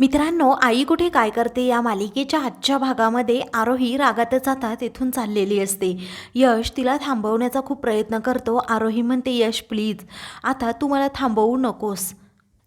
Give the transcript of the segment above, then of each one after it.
मित्रांनो आई कुठे काय करते या मालिकेच्या आजच्या भागामध्ये आरोही रागातच आता तेथून चाललेली असते. यश तिला थांबवण्याचा खूप प्रयत्न करतो. आरोही म्हणते यश प्लीज आता तू मला थांबवू नकोस.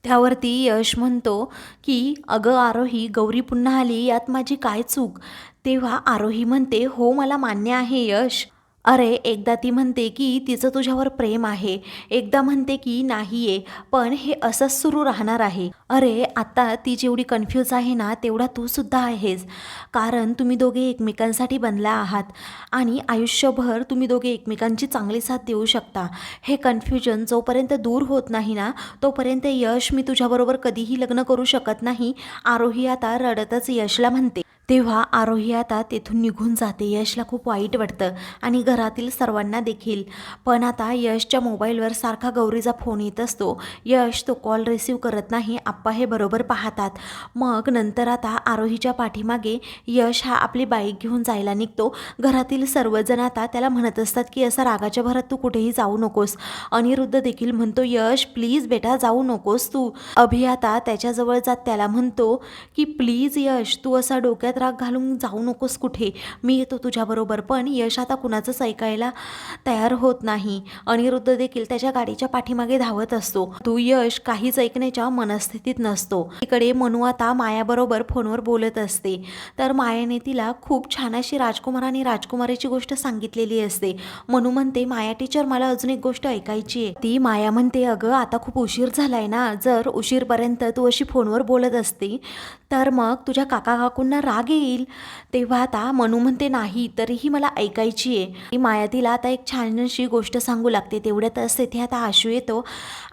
त्यावरती यश म्हणतो की अगं आरोही गौरी पुन्हा आली यात माझी काय चूक? तेव्हा आरोही म्हणते हो मला मान्य आहे यश. अरे एकदा ती म्हणते की तिचं तुझ्यावर प्रेम आहे. एकदा म्हणते की नाही आहे पण हे असंच सुरू राहणार आहे. अरे आता ती जेवढी कन्फ्यूज आहे ना तेवढा तू सुद्धा आहेस. कारण तुम्ही दोघे एकमेकांसाठी बनला आहात आणि आयुष्यभर तुम्ही दोघे एकमेकांची चांगली साथ देऊ शकता. हे कन्फ्युजन जोपर्यंत दूर होत नाही ना तोपर्यंत यश मी तुझ्याबरोबर कधीही लग्न करू शकत नाही. आरोही आता रडतच यशला म्हणते. तेव्हा आरोही आता तेथून निघून जाते. यशला खूप वाईट वाटतं आणि घरातील सर्वांना देखील. पण आता यशच्या मोबाईलवर सारखा गौरीचा फोन येत असतो. यश तो कॉल रिसीव करत नाही. आप्पा हे बरोबर पाहतात. मग नंतर आता आरोहीच्या पाठीमागे यश हा आपली बाईक घेऊन जायला निघतो. घरातील सर्वजण आता त्याला म्हणत असतात की असं रागाच्या भरात तू कुठेही जाऊ नकोस. अनिरुद्ध देखील म्हणतो यश प्लीज बेटा जाऊ नकोस तू. अभि आता त्याच्याजवळ जात त्याला म्हणतो की प्लीज यश तू असा डोक्यात राग घालून जाऊ नकोस कुठे. मी येतो तुझ्याबरोबर पण यश आता कुणाचंच ऐकायला तयार होत नाही. अनिरुद्ध देखील त्याच्या गाडीच्या पाठीमागे धावत असतो. तू यश काहीच ऐकण्याच्या मनस्थितीत नसतो. इकडे मनू आता मायाबरोबर फोनवर बोलत असते. तर मायाने तिला खूप छान अशी राजकुमार आणि राजकुमारीची गोष्ट सांगितलेली असते. मनू म्हणते माया टीचर मला अजून एक गोष्ट ऐकायची आहे. ती माया म्हणते अगं आता खूप उशीर झालाय ना. जर उशीरपर्यंत तू अशी फोनवर बोलत असते तर मग तुझ्या काका काकूंना राग येईल. तेव्हा आता मनू म्हणते नाही तरीही मला ऐकायची आहे. माया तिला आता एक छान अशी गोष्ट सांगू लागते. तेवढ्यातच तेथे आता आशू येतो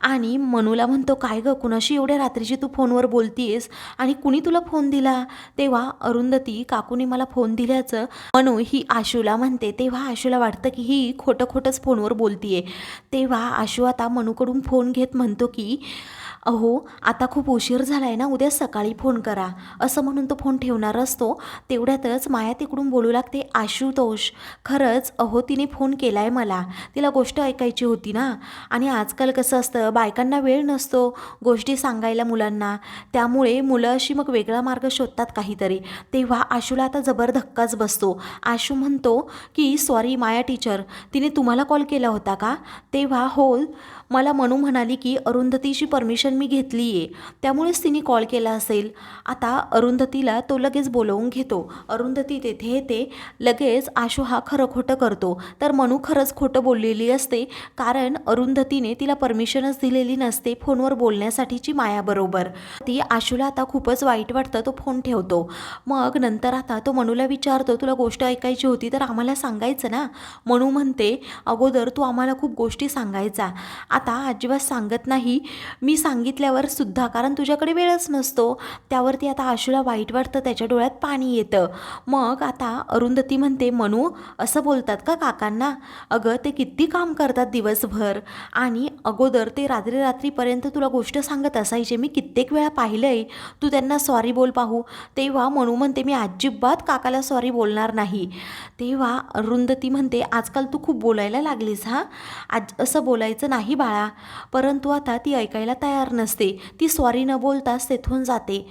आणि मनूला म्हणतो काय गं कुणाशी एवढ्या रात्रीची तू फोनवर बोलतीयस? आणि कुणी तुला फोन दिला? तेव्हा अरुंधती काकूने मला फोन दिल्याचं मनू ही आशूला म्हणते. तेव्हा आशूला वाटतं की ही खोटं खोटंच फोनवर बोलतीये. तेव्हा आशू आता मनूकडून फोन घेत म्हणतो की अहो आता खूप उशीर झालाय ना उद्या सकाळी फोन करा. असं म्हणून तो फोन ठेवणार असतो. तेवढ्यातच माया तिकडून बोलू लागते आशुतोष खरंच अहो तिने फोन केलाय मला. तिला गोष्ट ऐकायची होती ना. आणि आजकाल कसं असतं बायकांना वेळ नसतो गोष्टी सांगायला मुलांना. त्यामुळे मुलं अशी मग वेगळा मार्ग शोधतात काहीतरी. तेव्हा आशूला आता जबर धक्काच बसतो. आशू म्हणतो की सॉरी माया टीचर तिने तुम्हाला कॉल केला होता का? तेव्हा हो मला मनू म्हणाली की अरुंधतीची परमिशन मी घेतली आहे त्यामुळेच तिने कॉल केला असेल. आता अरुंधतीला तो लगेच बोलवून घेतो. अरुंधती तेथे येते. लगेच आशू हा खरं खोटं करतो. तर मनू खरंच खोटं बोललेली असते. कारण अरुंधतीने तिला परमिशनच दिलेली नसते फोनवर बोलण्यासाठीची मायाबरोबर. ती आशूला आता खूपच वाईट वाटतं तो फोन ठेवतो. मग नंतर आता तो मनूला विचारतो तुला गोष्ट ऐकायची होती तर आम्हाला सांगायचं ना? मनू म्हणते अगोदर तू आम्हाला खूप गोष्टी सांगायचा. आता अजिबात सांगत नाही. मी सांगितल्यावर सुद्धा कारण तुझ्याकडे वेळच नसतो. त्यावरती आता आशूला वाईट वाटतं त्याच्या डोळ्यात पाणी येतं. मग आता अरुंधती म्हणते मनू असं बोलतात का काकांना? अगं ते किती काम करतात दिवसभर. आणि अगोदर ते रात्री रात्रीपर्यंत तुला गोष्ट सांगत असायचे. मी कित्येक वेळा पाहिलंय. तू त्यांना सॉरी बोल पाहू. तेव्हा म्हणू म्हणते मी अजिबात काकाला सॉरी बोलणार नाही. तेव्हा अरुंधती म्हणते आजकाल तू खूप बोलायला लागलीस हां? आज असं बोलायचं नाही बा. टाळा परंतु आता ती ऐकायला तयार नसते. ती स्वारी न बोलताच तेथून जाते.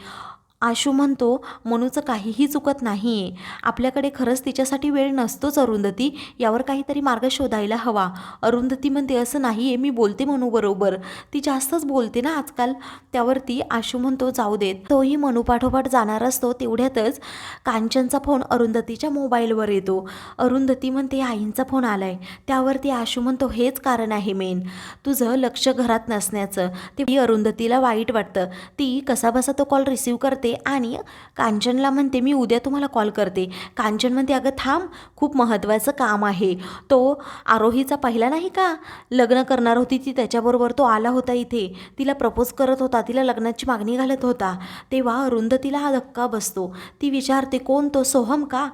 आशू म्हणतो मनूचं काहीही चुकत नाही. आहे आपल्याकडे खरंच तिच्यासाठी वेळ नसतोच अरुंधती. यावर काहीतरी मार्ग शोधायला हवा. अरुंधती म्हणते असं नाही आहे मी बोलते मनूबरोबर ती जास्तच बोलते ना आजकाल. त्यावरती आशू म्हणतो जाऊ देत. तोही मनूपाठोपाठ जाणार असतो तेवढ्यातच कांचनचा फोन अरुंधतीच्या मोबाईलवर येतो. अरुंधती म्हणते आईंचा फोन आलाय. त्यावरती आशू म्हणतो हेच कारण आहे मेन. तुझं लक्ष घरात नसण्याचं. ते अरुंधतीला वाईट वाटतं. ती कसाबसा तो कॉल रिसीव करते? आणि कांचनला म्हणते मी उद्या तुम्हाला कॉल करते. कांचन म्हणते अगं थांब खूप महत्त्वाचं काम आहे. तो आरोहीचा पहिला नाही का? लग्न करणार होती ती त्याच्याबरोबर तो आला होता इथे. तिला प्रपोज करत होता तिला लग्नाची मागणी घालत होता. तेव्हा अरुंधतीला हा धक्का बसतो. ती विचारते कोण तो? सोहम का?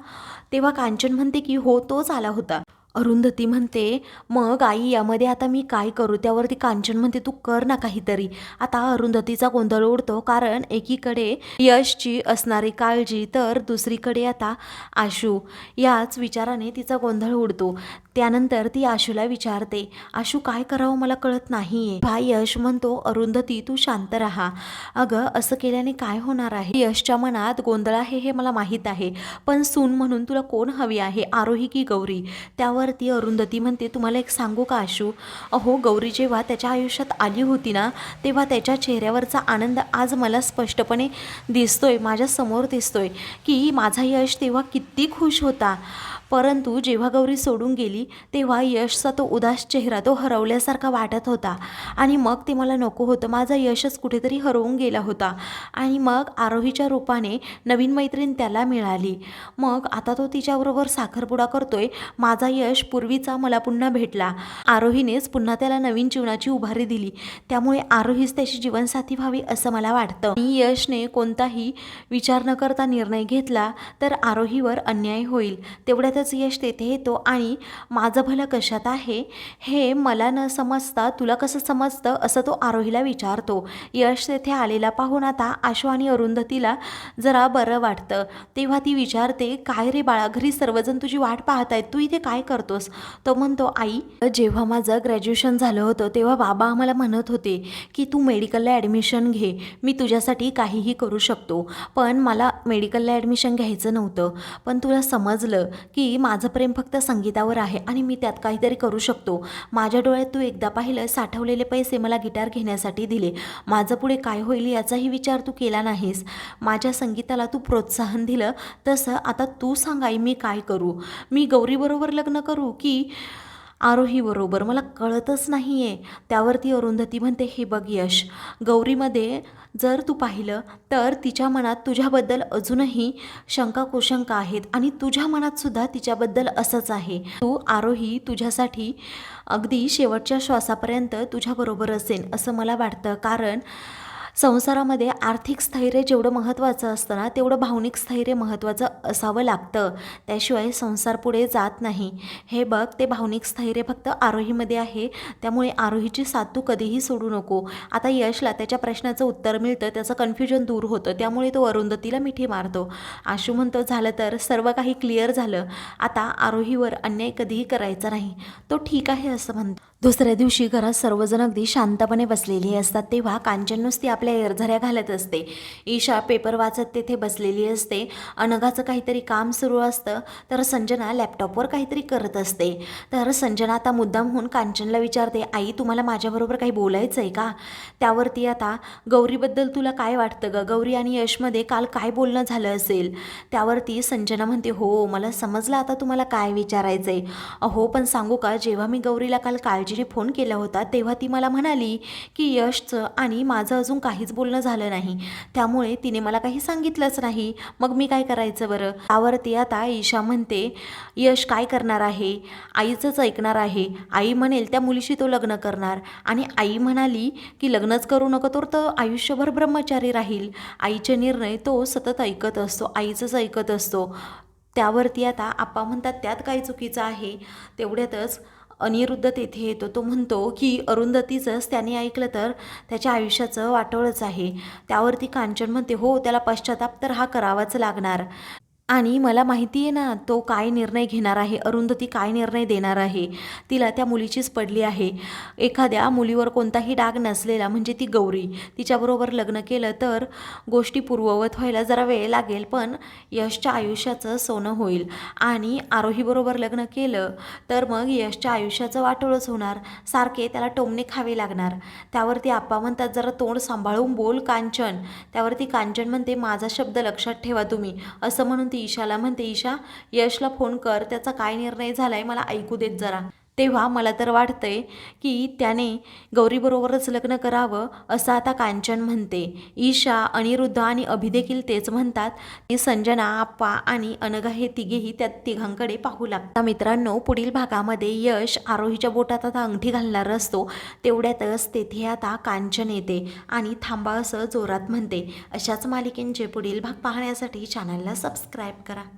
तेव्हा कांचन म्हणते की हो तोच आला होता. अरुंधती म्हणते मग आई यामध्ये आता मी काय करू? त्यावरती कांचन म्हणते तू कर ना काहीतरी. आता अरुंधतीचा गोंधळ उडतो कारण एकीकडे यशची असणारी काळजी तर दुसरीकडे आता आशू. याच विचाराने तिचा गोंधळ उडतो. त्यानंतर ती आशूला विचारते आशू काय करावं मला कळत नाही आहे भाई यश म्हणतो अरुंधती तू शांत राहा. अगं असं केल्याने काय होणार आहे? यशच्या मनात गोंधळ आहे हे मला माहीत आहे पण सून म्हणून तुला कोण हवी आहे? आरोही की गौरी? त्यावर त्यावरती अरुंधती म्हणते तुम्हाला एक सांगू का आशू? अहो गौरी जेव्हा त्याच्या आयुष्यात आली होती ना तेव्हा त्याच्या चेहऱ्यावरचा आनंद आज मला स्पष्टपणे दिसतोय माझ्यासमोर दिसतोय की माझा यश तेव्हा किती खुश होता. परंतु जेव्हा गौरी सोडून गेली तेव्हा यशचा तो उदास चेहरा तो हरवल्यासारखा वाटत होता. आणि मग ते मला नको होतं माझा यशच कुठेतरी हरवून गेला होता. आणि मग आरोहीच्या रूपाने नवीन मैत्रीण त्याला मिळाली. मग आता तो तिच्याबरोबर साखरपुडा करतोय माझा यश पूर्वीचा मला पुन्हा भेटला. आरोहीनेच पुन्हा त्याला नवीन जीवनाची उभारी दिली. त्यामुळे आरोहीच त्याची जीवनसाथी व्हावी असं मला वाटतं. मी यशने कोणताही विचार न करता निर्णय घेतला तर आरोहीवर अन्याय होईल. तेवढ्यातच यश तेथे येतो आणि माझं भलं कशात आहे हे मला न समजता तुला कसं समजतं असं तो आरोहीला विचारतो. यश तेथे आलेला पाहून आता आशू आणि अरुंधतीला जरा बरं वाटतं. तेव्हा ती विचारते काय रे बाळा घरी सर्वजण तुझी वाट पाहत आहेत तू इथे काय करतोस? तो म्हणतो आई जेव्हा माझं ग्रॅज्युएशन झालं होतं तेव्हा बाबा आम्हाला म्हणत होते की तू मेडिकलला ॲडमिशन घे मी तुझ्यासाठी काहीही करू शकतो. पण मला मेडिकलला ॲडमिशन घ्यायचं नव्हतं. पण तुला समजलं की की माझं प्रेम फक्त संगीतावर आहे आणि मी त्यात काहीतरी करू शकतो. माझ्या डोळ्यात तू एकदा पाहिलं साठवलेले पैसे मला गिटार घेण्यासाठी दिले. माझं पुढे काय होईल याचाही विचार तू केला नाहीस. माझ्या संगीताला तू प्रोत्साहन दिलं. तसं आता तू सांगाई मी काय करू? मी गौरीबरोबर लग्न करू की आरोही बरोबर. मला कळतच नाही आहे त्यावरती अरुंधती म्हणते हे बघ यश गौरीमध्ये जर तू पाहिलं तर तिच्या मनात तुझ्याबद्दल अजूनही शंका कुशंका आहेत आणि तुझ्या मनात सुद्धा तिच्याबद्दल असंच आहे. तू आरोही तुझ्यासाठी अगदी शेवटच्या श्वासापर्यंत तुझ्याबरोबर असेल असं मला वाटतं. कारण संसारामध्ये आर्थिक स्थैर्य जेवढं महत्त्वाचं असतं ना तेवढं भावनिक स्थैर्य महत्त्वाचं असावं लागतं. त्याशिवाय संसार पुढे जात नाही. हे बघ ते भावनिक स्थैर्य फक्त आरोहीमध्ये आहे. त्यामुळे आरोहीची साथ तू कधीही सोडू नको. आता यशला त्याच्या प्रश्नाचं उत्तर मिळतं त्याचं कन्फ्युजन दूर होतं. त्यामुळे तो अरुंधतीला मिठी मारतो. आशू म्हणतो झालं तर सर्व काही क्लिअर झालं. आता आरोहीवर अन्याय कधीही करायचा नाही. तो ठीक आहे असं म्हणतो. दुसऱ्या दिवशी घरात सर्वजण अगदी शांतपणे बसलेली असतात. तेव्हा कांचन नुसती आपल्या एरझऱ्या घालत असते. ईशा पेपर वाचत तेथे बसलेली असते. अनघाचं काहीतरी काम सुरू असतं. तर संजना लॅपटॉपवर काहीतरी करत असते. तर संजना आता मुद्दाम होऊन कांचनला विचारते आई तुम्हाला माझ्याबरोबर काही बोलायचं आहे का? त्यावरती आता गौरीबद्दल तुला काय वाटतं गं? गौरी आणि यशमध्ये काल काय बोलणं झालं असेल? त्यावरती संजना म्हणते हो मला समजलं आता तुम्हाला काय विचारायचं आहे अहो पण सांगू का जेव्हा मी गौरीला काल आजीने फोन केला होता तेव्हा ती मला म्हणाली की यशचं आणि माझं अजून काहीच बोलणं झालं नाही. त्यामुळे तिने मला काही सांगितलंच नाही. मग मी काय करायचं बरं? त्यावरती आता ईशा म्हणते यश काय करणार आहे? आईचंच ऐकणार आहे. आई म्हणेल त्या मुलीशी तो लग्न करणार. आणि आई म्हणाली की लग्नच करू नको तर तो आयुष्यभर ब्रह्मचारी राहील. आईचे निर्णय तो सतत ऐकत असतो आईचंच ऐकत असतो. त्यावरती आता आप्पा म्हणतात त्यात काय चुकीचं आहे? तेवढ्यातच अनिरुद्ध तेथे येतो. तो म्हणतो की अरुंधतीचंच त्याने ऐकलं तर त्याच्या आयुष्याचं वाटोळच आहे. त्यावरती कांचन म्हणते हो त्याला पश्चाताप तर हा करावाच लागणार. आणि मला माहिती आहे ना तो काय निर्णय घेणार आहे? अरुंधती काय निर्णय देणार आहे? तिला त्या मुलीचीच पडली आहे. एखाद्या मुलीवर कोणताही डाग नसलेला म्हणजे ती गौरी तिच्याबरोबर लग्न केलं तर गोष्टी पूर्ववत व्हायला जरा वेळ लागेल पण यशच्या आयुष्याचं सोनं होईल. आणि आरोहीबरोबर लग्न केलं तर मग यशच्या आयुष्याचं वाटोळच होणार. सारखे त्याला टोमणे खावे लागणार. त्यावरती आप्पा म्हणतात जरा तोंड सांभाळून बोल कांचन. त्यावरती कांचन म्हणते माझा शब्द लक्षात ठेवा तुम्ही. असं म्हणून ती ईशाला म्हणते ईशा यशला फोन कर त्याचा काय निर्णय झालाय? मला ऐकू देत जरा. तेव्हा मला तर वाटतंय की त्याने गौरीबरोबरच लग्न करावं असं आता कांचन म्हणते. ईशा अनिरुद्ध आणि अभि देखील तेच म्हणतात. की संजना आप्पा आणि अनघा हे तिघेही त्या तिघांकडे पाहू लागतात. मित्रांनो पुढील भागामध्ये यश आरोहीच्या बोटात आता अंगठी घालणार असतो. तेवढ्यातच तेथे आता कांचन येते आणि थांबा असं जोरात म्हणते. अशाच मालिकेंचे पुढील भाग पाहण्यासाठी चॅनलला सबस्क्राईब करा.